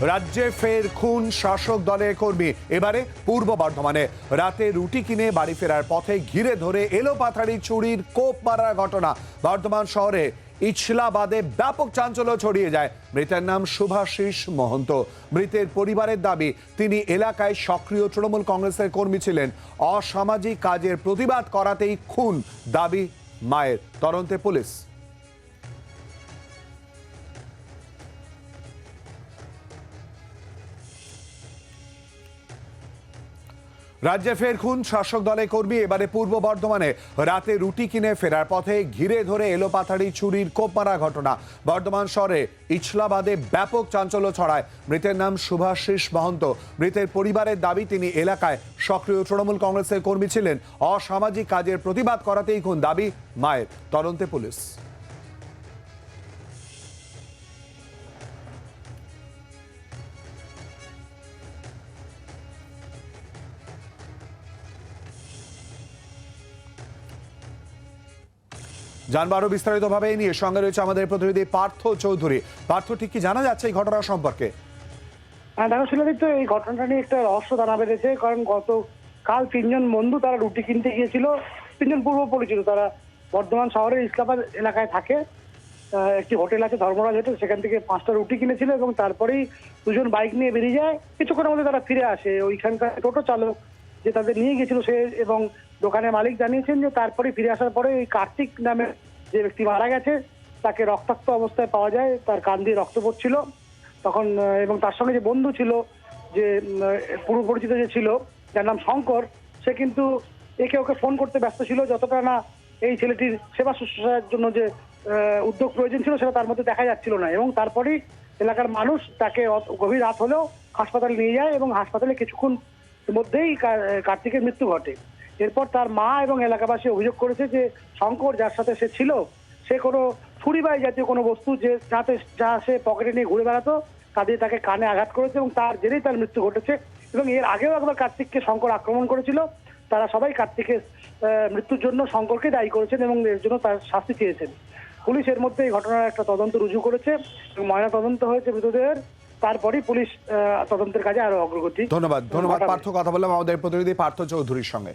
রাজ্যে ফের খুন শাসক দলের কর্মী। এবারে পূর্ব বর্ধমানে। রাতে রুটি কিনে বাড়ি ফেরার পথে ঘিরে ধরে এলো পাথাড়ি চুরির কোপ মারার ঘটনা। বর্ধমান শহরে ইছলাবাদে ব্যাপক চাঞ্চল্য ছড়িয়ে যায়। মৃতের নাম শুভাশিস মহন্ত। মৃতের পরিবারের দাবি, তিনি এলাকায় সক্রিয় তৃণমূল কংগ্রেসের কর্মী ছিলেন। অসামাজিক কাজের প্রতিবাদ করাতেই খুন, দাবি মায়ের। তদন্তে পুলিশ। রাজ্যে ফের খুন, শাসক দলের কর্মী। এবারে পূর্ব বর্ধমানে রাতে রুটি কিনে ফেরার পথে ঘিরে ধরে এলোপাথাড়ি চুরির কোপ মারা ঘটনা। বর্ধমান শহরে ইছলাবাদে ব্যাপক চাঞ্চল্য ছড়ায়। মৃতের নাম শুভাশিস মহন্ত। মৃতের পরিবারের দাবি, তিনি এলাকায় সক্রিয় তৃণমূল কংগ্রেসের কর্মী ছিলেন। অসামাজিক কাজের প্রতিবাদ করাতেই খুন দাবি মায়ের। তদন্তে পুলিশ। জানব আরও বিস্তারিতভাবে এই নিয়ে। সঙ্গে রয়েছে আমাদের প্রতিনিধি পার্থ চৌধুরী। পার্থ, ঠিক কি জানা যাচ্ছে এই ঘটনা সম্পর্কে? হ্যাঁ দেখো শিলাদিত্য এই ঘটনাটা নিয়ে একটা রহস্য দানা বেঁধেছে কারণ গত কাল তিনজন বন্ধু তারা রুটি কিনতে গিয়েছিল। তিনজন পূর্ব পরিচিত, তারা বর্ধমান শহরের ইসলামাবাদ এলাকায় থাকে। একটি হোটেল আছে, ধর্মরাজ হোটেল, সেখান থেকে পাঁচটা রুটি কিনেছিল এবং তারপরেই দুজন বাইক নিয়ে বেরিয়ে যায়। কিছুক্ষণের মধ্যে তারা ফিরে আসে, ওইখানকার টোটো চালক যে তাদের নিয়ে গেছিল সে এবং দোকানের মালিক জানিয়েছেন যে তারপরে ফিরে আসার পরে এই কার্তিক নামে যে ব্যক্তি মারা গেছে, তাকে রক্তাক্ত অবস্থায় পাওয়া যায়, তার কান দিয়ে রক্ত পড়ছিল। তখন এবং তার সঙ্গে যে বন্ধু ছিল, যে পূর্ব পরিচিত যে ছিল, যার নাম শঙ্কর, সে কিন্তু একে ওকে ফোন করতে ব্যস্ত ছিল। যতটা না এই ছেলেটির সেবা শুশ্রূষার জন্য যে উদ্যোগ প্রয়োজন ছিল, সেটা তার মধ্যে দেখা যাচ্ছিল না। এবং তারপরেই এলাকার মানুষ তাকে গভীর রাত হলেও হাসপাতালে নিয়ে যায় এবং হাসপাতালে কিছুক্ষণ মধ্যেই কার্তিকের মৃত্যু ঘটে। এরপর তার মা এবং এলাকাবাসী অভিযোগ করেছে যে শঙ্কর, যার সাথে সে ছিল, সে কোনো ছুরিবাই জাতীয় কোনো বস্তু যে যাতে, যা সে পকেটে নিয়ে ঘুরে বেড়াতো, তা দিয়ে তাকে কানে আঘাত করেছে এবং তার জেরেই তার মৃত্যু ঘটেছে। এবং এর আগেও একবার কার্তিককে শঙ্কর আক্রমণ করেছিল। তারা সবাই কার্তিকের মৃত্যুর জন্য শঙ্করকে দায়ী করেছেন এবং এর জন্য তার শাস্তি চেয়েছেন। পুলিশ এর মধ্যে এই ঘটনার একটা তদন্ত রুজু করেছে এবং ময়না তদন্ত হয়েছে মৃতদেহের। তারপরেই পুলিশ আহ, তদন্তের কাজে আরও অগ্রগতি ধন্যবাদ ধন্যবাদ। পার্থ কথা বললাম আমাদের প্রতিনিধি পার্থ চৌধুরীর সঙ্গে।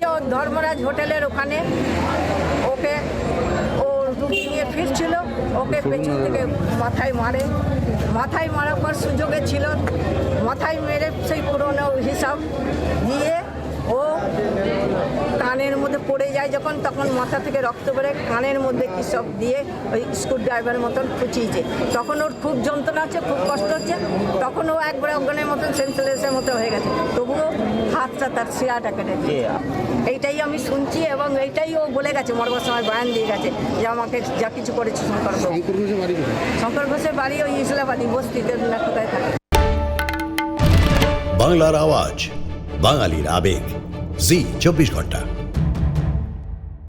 ও ধর্মরাজ হোটেলের ওখানে ওকে ও রুটি নিয়ে ফিরছিল ওকে পেছন থেকে মাথায় মারে। মাথায় মারার পর সুযোগে ছিল মাথায় মেরে সেই পুরনো হিসাব দিয়ে ও কানের মধ্যে পড়ে যায় যখন তখন মাথা থেকে রক্ত বেড়ে কানের মধ্যে কি সব দিয়ে ওই স্ক্রু ড্রাইভারের মতন খুঁচিয়েছে তখন ওর খুব যন্ত্রণা হচ্ছে খুব কষ্ট হচ্ছে তখন ও একবারে অজ্ঞানের মতন সেন্সলেসের মতো হয়ে গেছে। তবুও হাতটা তার শিরাটা কেটে এইটাই আমি শুনছি এবং এইটাই ও বলে গেছে মরবার সময় বয়ান দিয়ে গেছে যে আমাকে যা কিছু করেছে শঙ্কর ঘোষ। শঙ্কর ঘোষের বাড়ি ওই ইসলামাবাদী বস্তিতে না কোথায় থাকে। বাংলার আওয়াজ বাঙালির আবেগ। জি চব্বিশ ঘণ্টা।